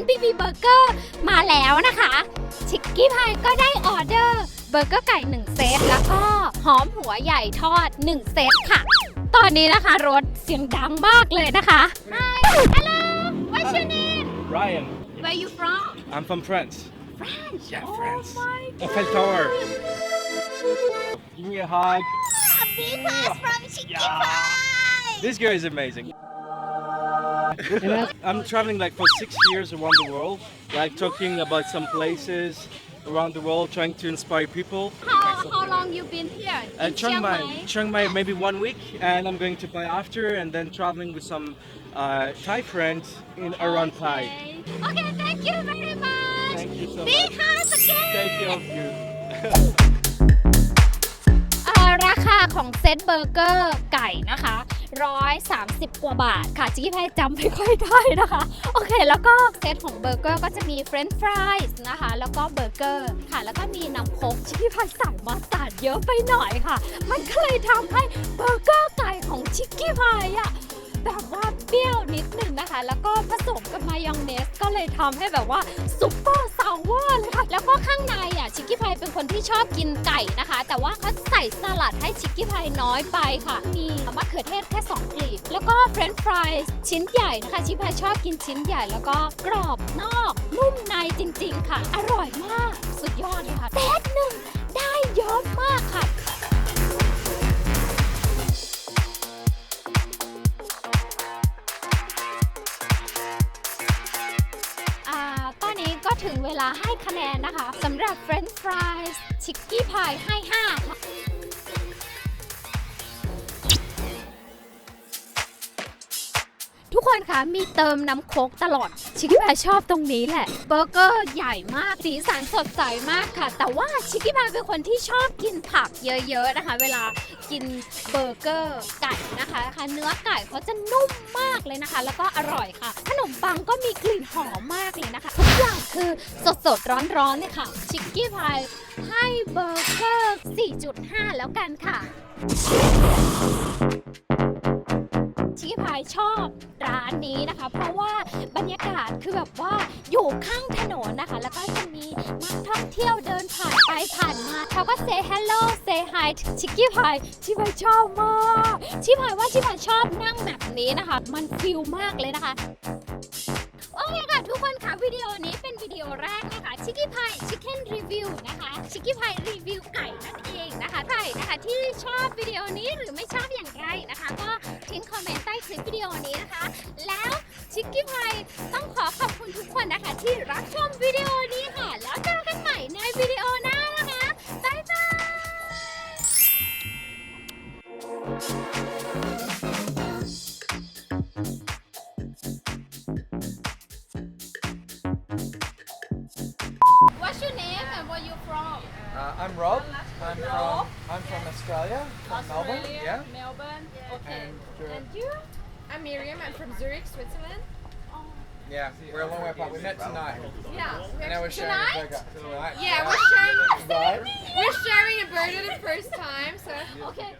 ร์เกอร์มาแล้วนะคะ ชิคกี้พายก็ได้ออเดอร์เบอร์เกอร์ไก่ 1 เซตแล้วก็หอมหัวใหญ่ทอด 1 เซตค่ะ ตอนนี้นะคะรถเสียงดังมากเลยนะคะ Hi Hello What's your name Ryan, Where you from I'm from France. France Yeah, Oh France. my Eiffel Tower. Give me a hug. Because from Chicky Yeah. Pie This girl is amazing. I'm traveling like for six years around the world, like talking about some places around the world, trying to inspire people. How, how long you been here Uh, Chiang Mai? Chiang Mai, maybe one week, and I'm going to Pai after, and then traveling with some uh, Thai friends in around Pai. Okay. thank you very much. Thank you so Big much. house again. Thank you of you. าของเซตเบอร์เกอร์ไก่นะคะ 130 กว่าบาทค่ะจี้พายจำไม่ค่อยได้นะคะ โอเค แล้วก็เซตของเบอร์เกอร์ก็จะมีเฟรนช์ฟรายส์นะคะ แล้วก็เบอร์เกอร์ค่ะ แล้วก็มีน้ำโค้กจี้พายใส่มาสตาร์ดเยอะไปหน่อยค่ะ มันก็เลยทำให้เบอร์เกอร์ไก่ของชิคกี้พายอะแบบว่า เปรี้ยวนิดนึงนะคะ แล้วก็ผสมกับมายองเนส ก็เลยทำให้แบบว่าซุปเปอร์ซาวเวอร์เลยค่ะ แล้วก็ข้างในอะชิคกี้พายเป็นคนที่ชอบกินไก่นะคะ แต่ว่าเขาใส่สลัดให้ชิคกี้พายน้อยไปค่ะ มีมะเขือเทศแค่2กลีบแล้วก็เฟรนช์ฟรายชิ้นใหญ่นะคะ ชิคกี้พายชอบกินชิ้นใหญ่ แล้วก็กรอบนอกนุ่มในจริง ๆ ค่ะ อร่อยมาก สุดยอดเลยค่ะ ถึงเวลาให้คะแนนนะคะสำหรับ French fries ชิคกี้พายให้ 5 ค่ะทุกคนคะมีเติมน้ำโคกตลอด ชิคกี้พายชอบตรงนี้แหละ เบอร์เกอร์ใหญ่มาก สีสันสดใสมากค่ะ แต่ว่าชิคกี้พายเป็นคนที่ชอบกินผักเยอะๆนะคะ เวลากินเบอร์เกอร์ไก่นะคะคะเนื้อไก่เขาจะนุ่มมากเลยนะคะ แล้วก็อร่อยค่ะ ขนมปังก็มีกลิ่นหอมมากเลยนะคะทุกอย่ คือสดๆร้อนๆเลยค่ะ ชิคกี้พายให้เบอร์เกอร์ 4.5 แล้วกันค่ะ ชิคกี้พายชอบร้านนี้นะคะ เพราะว่าบรรยากาศคือแบบว่าอยู่ข้างถนนนะคะ แล้วก็จะมีนักท่องเที่ยวเดินผ่านไปผ่านมาเขาก็ say hello say hi ชิคกี้พายชิคกี้พายชอบมากชิคกี้พายว่าชิคกี้พายชอบนั่งแบบนี้นะคะ มันฟิลมากเลยนะคะ อเคค่ะทุกคนค่ะวิดีโอนี้เป็นวิดีโอแรกนะคะชิคกี้พายชิคเก้นรีวิวนะคะชิคกี้พายรีวิวไก่นั่นเองนะคะใครนะคะที่ชอบวิดีโอนี้หรือไม่ชอบอย่างไรนะคะ ก็ทิ้งคอมเมนต์ใต้คลิปวิดีโอนี้นะคะ แล้วชิคกี้พายต้องขอขอบคุณทุกคนนะคะ ที่รับชมวิดีโอนี้ค่ะ แล้วเจอกันใหม่ในวิดีโอหน้านะคะบ๊ายบาย Uh, I'm Rob. I'm from I'm from Australia, from Melbourne. Yeah. Melbourne. Okay. And you're- And you? I'm Miriam. I'm from Zurich, Switzerland. yeah, we're a long way apart. We met tonight, Yeah. and now we're sharing Tonight? a burger. Tonight. Yeah, we're sharing. Right. We're sharing a burger the first time. So Okay